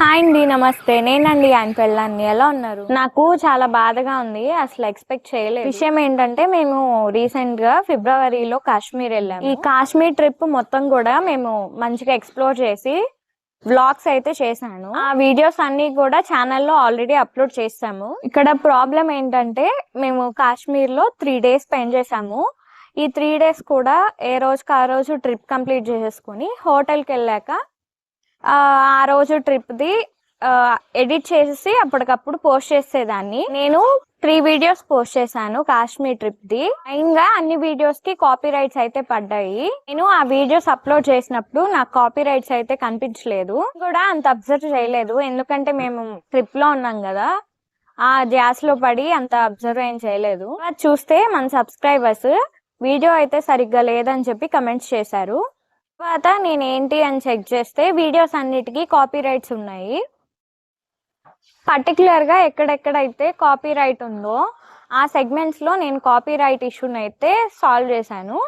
Hi అండి నమస్తే. నేనండి ఆయన పెళ్ళాన్ని ఎలా ఉన్నారు? నాకు చాలా బాధగా ఉంది. అసలు ఎక్స్పెక్ట్ చేయలేదు. విషయం ఏంటంటే మేము రీసెంట్గా ఫిబ్రవరిలో కాశ్మీర్ వెళ్ళాము. ఈ కాశ్మీర్ ట్రిప్ మొత్తం కూడా మేము మంచిగా ఎక్స్ప్లోర్ చేసి వ్లాగ్స్ అయితే చేశాను. ఆ వీడియోస్ అన్ని కూడా ఛానల్లో ఆల్రెడీ అప్లోడ్ చేసాము. ఇక్కడ ప్రాబ్లం ఏంటంటే మేము కాశ్మీర్లో త్రీ డేస్ స్పెండ్ చేసాము ఈ త్రీ డేస్ కూడా ఏ రోజుకి ఆ రోజు ట్రిప్ కంప్లీట్ చేసేసుకుని హోటల్కి వెళ్ళాక ఆ రోజు ట్రిప్ ది ఎడిట్ చేసి అప్పటికప్పుడు పోస్ట్ చేసేదాన్ని. నేను త్రీ వీడియోస్ పోస్ట్ చేశాను కాశ్మీర్ ట్రిప్ ది ఇంకా అన్ని వీడియోస్కి కాపీ రైట్స్ అయితే పడ్డాయి. నేను ఆ వీడియోస్ అప్లోడ్ చేసినప్పుడు నాకు కాపీ రైట్స్ అయితే కనిపించలేదు. కూడా అంత అబ్జర్వ్ చేయలేదు. ఎందుకంటే మేము ట్రిప్లో ఉన్నాం కదా ఆ గ్యాస్లో పడి అంత అబ్జర్వ్ ఏం చేయలేదు. అది చూస్తే మన సబ్స్క్రైబర్స్ వీడియో అయితే సరిగ్గా లేదని చెప్పి కమెంట్స్ చేశారు. తర్వాత నేను ఏంటి అని చెక్ చేస్తే వీడియోస్ అన్నిటికీ కాపీ రైట్స్ ఉన్నాయి. పర్టికులర్గా ఎక్కడెక్కడైతే కాపీ రైట్ ఉందో ఆ సెగ్మెంట్స్లో నేను కాపీ రైట్ ఇష్యూని అయితే సాల్వ్ చేశాను.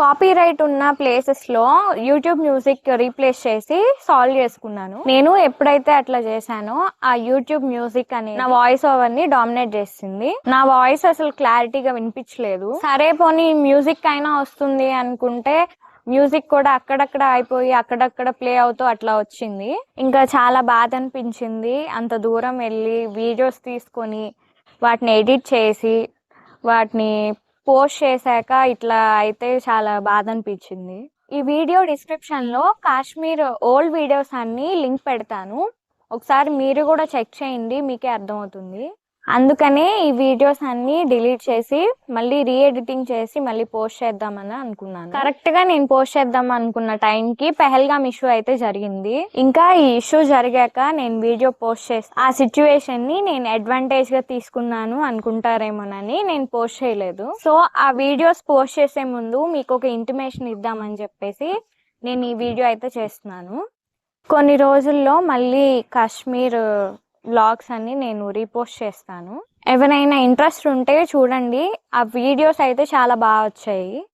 కాపీ రైట్ ఉన్న ప్లేసెస్లో యూట్యూబ్ మ్యూజిక్ రీప్లేస్ చేసి సాల్వ్ చేసుకున్నాను. నేను ఎప్పుడైతే అట్లా చేశానో ఆ యూట్యూబ్ మ్యూజిక్ అని నా వాయిస్ ఓవర్ని డామినేట్ చేసింది. నా వాయిస్ అసలు క్లారిటీగా వినిపించలేదు. సరే పోనీ మ్యూజిక్ అయినా వస్తుంది అనుకుంటే మ్యూజిక్ కూడా అక్కడక్కడ అయిపోయి అక్కడక్కడ ప్లే అవుతూ అట్లా వచ్చింది. ఇంకా చాలా బాధ అనిపించింది. అంత దూరం వెళ్ళి వీడియోస్ తీసుకొని వాటిని ఎడిట్ చేసి వాటిని పోస్ట్ చేశాక ఇట్లా అయితే చాలా బాధ అనిపించింది. ఈ వీడియో డిస్క్రిప్షన్లో కాశ్మీర్ ఓల్డ్ వీడియోస్ అన్ని లింక్ పెడతాను. ఒకసారి మీరు కూడా చెక్ చేయండి మీకే అర్థమవుతుంది. అందుకనే ఈ వీడియోస్ అన్ని డిలీట్ చేసి మళ్ళీ రీ ఎడిటింగ్ చేసి మళ్ళీ పోస్ట్ చేద్దామని అనుకున్నాను. కరెక్ట్గా నేను పోస్ట్ చేద్దాం అనుకున్న టైం కి పెహల్గామ్ ఇష్యూ అయితే జరిగింది. ఇంకా ఈ ఇష్యూ జరిగాక నేను వీడియో పోస్ట్ చేసి ఆ సిచ్యువేషన్ని నేను అడ్వాంటేజ్గా తీసుకున్నాను అనుకుంటారేమోనని నేను పోస్ట్ చేయలేదు. సో ఆ వీడియోస్ పోస్ట్ చేసే ముందు మీకు ఒక ఇంటిమేషన్ ఇద్దామని చెప్పేసి నేను ఈ వీడియో అయితే చేస్తున్నాను. కొన్ని రోజుల్లో మళ్ళీ కాశ్మీర్ బ్లాగ్స్ అన్ని నేను రీపోస్ట్ చేస్తాను. ఎవరైనా ఇంట్రెస్ట్ ఉంటే చూడండి. ఆ వీడియోస్ అయితే చాలా బాగా వచ్చాయి.